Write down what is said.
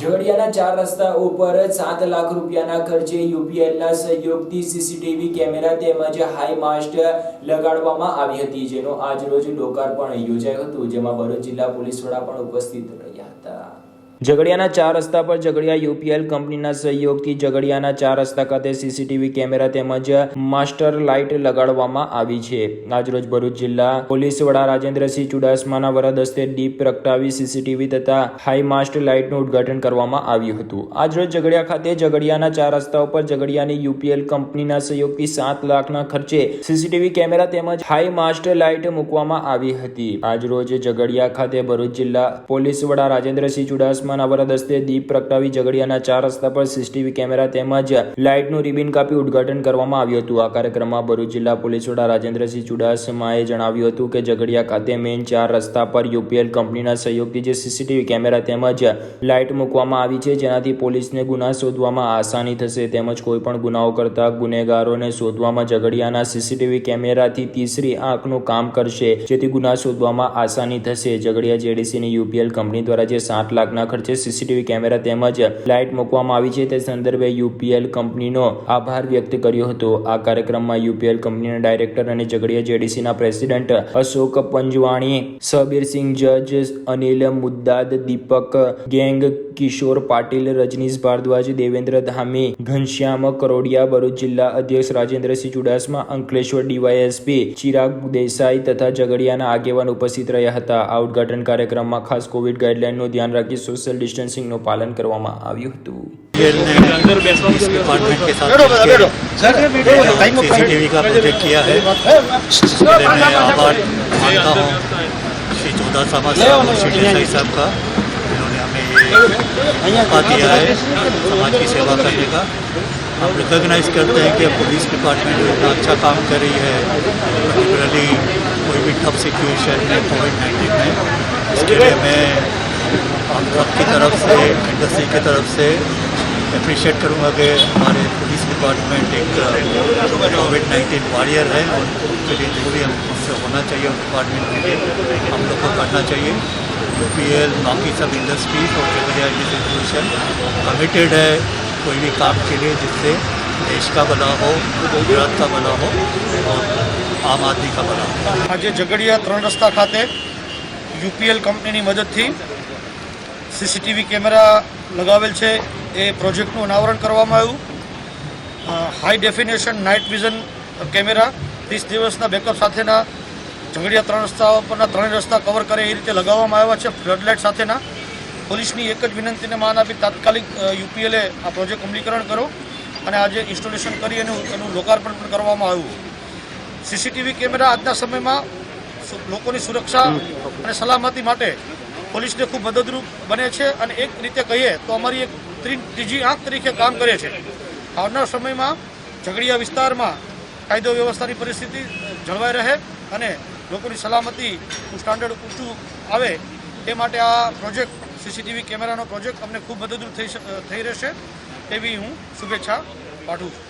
ઝઘડિયાના ચાર રસ્તા ઉપર સાત લાખ રૂપિયાના ખર્ચે યુપીએલના સહયોગથી સીસીટીવી કેમેરા તેમજ હાઈ માસ્ટ લગાડવામાં આવી હતી, જેનો આજરોજ લોકાર્પણ યોજાયું હતું, જેમાં ભરૂચ જિલ્લા પોલીસ વડા પણ ઉપસ્થિત રહ્યા હતા. ઝઘડિયાના ચાર રસ્તા પર ઝઘડિયા યુપીએલ કંપનીના સહયોગથી ઝઘડિયાના ચાર રસ્તા ખાતે સીસીટીવી કેમેરા તેમજ માસ્ટર લાઇટ લગાડવામાં આવી છે. આજરોજ ભરૂચ જિલ્લા પોલીસ વડા રાજેન્દ્રસિંહ ચુડાસમાના વરદ હસ્તે દીપ પ્રગટાવી સીસીટીવી તથા હાઈ માસ્ટ લાઇટનું ઉદ્ઘાટન કરવામાં આવ્યું હતું. આજરોજ ઝઘડિયા ખાતે ઝઘડિયાના ચાર રસ્તા ઉપર ઝઘડિયાની યુપીએલ કંપનીના સહયોગથી સાત લાખના ખર્ચે સીસીટીવી કેમેરા તેમજ હાઈ માસ્ટ લાઇટ મૂકવામાં આવી હતી. આજરોજ ઝઘડિયા ખાતે ભરૂચ જિલ્લા પોલીસ વડા રાજેન્દ્રસિંહ ચુડાસમાના વરદ દસ્તે દીપ પ્રગટાવી ઝઘડિયાના ચાર રસ્તા પર સીસીટીવી કેમેરા તેમજ લાઇટનું રિબિન કાપી ઉદઘાટન કરવામાં આવ્યું હતું. આ કાર્યક્રમમાં ભરૂચ જિલ્લા પોલીસ વડા રાજેન્દ્રસિંહ ચુડાસમાએ જણાવ્યું હતું કે ઝઘડિયા ખાતે મેઇન ચાર રસ્તા પર યુપીએલ કંપનીના સહયોગથી જે સીસીટીવી કેમેરા તેમજ લાઇટ મૂકવામાં આવી છે, જેનાથી પોલીસને ગુના શોધવામાં આસાની થશે. તેમજ કોઈપણ ગુનાઓ કરતા ગુનેગારોને શોધવામાં ઝઘડિયાના સીસીટીવી કેમેરાથી તીસરી આંખનું કામ કરશે. જેથી ગુના શોધવામાં આસાની થશે. ઝઘડિયા જેડીસીની યુપીએલ કંપની દ્વારા જે સાત લાખના ખર્ચે સીસીટીવી કેમેરા તેમજ લાઇટ મૂકવામાં આવી છે તે સંદર્ભે યુપીએલ કંપનીનો આભાર વ્યક્ત કર્યો હતો. આ કાર્યક્રમમાં યુપીએલ કંપનીના ડાયરેક્ટર અને ઝઘડિયા જેડીસીના પ્રેસિડેન્ટ અશોક પંજવાણી સબીરસિંહ જજ, અનિલ મુદ્દાદ, દીપક ગેંગ, કિશોર પાટીલ, રજનીશ ભારદ્વાજ, દેવેન્દ્ર ધામી, ઘનશ્યામ કરોડિયા, ભરૂચ જિલ્લા અધ્યક્ષ રાજેન્દ્રસિંહ ચુડાસમા, અંકલેશ્વર ડીવાયએસપી ચિરાગ દેસાઈ તથા ઝઘડિયાના આગેવાન ઉપસ્થિત રહ્યા હતા. આ ઉદઘાટન કાર્યક્રમમાં ખાસ કોવિડ ગાઈડલાઇનનું ધ્યાન રાખી સોશિયલ ડિસ્ટન્સિંગનું પાલન કરવામાં આવ્યું डिपार्टमेंट के साथ का प्रोजेक्ट किया है श्री चौधरी साहब श्री देसाई साहब का इन्होंने हमें ये मौका दिया है समाज की सेवा करने का हम रिकॉग्नाइज करते हैं कि पुलिस डिपार्टमेंट इतना अच्छा काम कर रही है पर्टिकुलरली कोई भी टफ सिचुएशन में कोविड नाइन्टीन में इसके लिए मैं हम सबकी तरफ से इंडस्ट्री की तरफ से अप्रिशिएट करूंगा कि हमारे पुलिस डिपार्टमेंट एक कोविड नाइन्टीन वॉरियर है और उसके लिए जो भी हमसे होना चाहिए उस डिपार्टमेंट के लिए हम लोग को करना चाहिए यू पी एल बाकी सब इंडस्ट्रीज और जगरिया इंस्टीट्यूशन कमिटेड है कोई भी काम के लिए जिससे देश का भला हो गुजरात का भला हो और आम आदमी का भला हो આજે ઝઘડિયા ત્રણ રસ્તા ખાતે યુપીએલ કંપનીની મદદથી સીસીટીવી કેમેરા લગાવેલ છે, એ પ્રોજેક્ટનું અનાવરણ કરવામાં આવ્યું. High definition night vision camera, ત્રીસ દિવસના બેકઅપ સાથેના, ઝઘડિયા ત્રણ રસ્તા પરના ત્રણેય રસ્તા કવર કરે એ રીતે લગાવવામાં આવ્યા છે ફ્લડલાઇટ સાથેના. પોલીસની એક જ વિનંતીને માન આપી, તાત્કાલિક યુપીએલે આ પ્રોજેક્ટ અમલીકરણ કરો અને આજે ઇન્સ્ટોલેશન કરી એનું એનું લોકાર્પણ પણ કરવામાં આવ્યું. સીસીટીવી કેમેરા આજના સમયમાં લોકોની સુરક્ષા અને સલામતી માટે પોલીસને ખૂબ મદદરૂપ બને છે અને એક રીતે કહીએ તો અમારી એક ત્રીજી આંખ તરીકે કામ કરે છે. આવનાર સમયમાં ઝઘડિયા વિસ્તારમાં કાયદો વ્યવસ્થાની પરિસ્થિતિ જળવાઈ રહે અને લોકોની સલામતી સ્ટાન્ડર્ડ ઊંચું આવે એ માટે આ પ્રોજેક્ટ સીસીટીવી કેમેરાનો પ્રોજેક્ટ અમને ખૂબ મદદરૂપ થઈ થઈ રહેશે એવી હું શુભેચ્છા પાઠવું છું.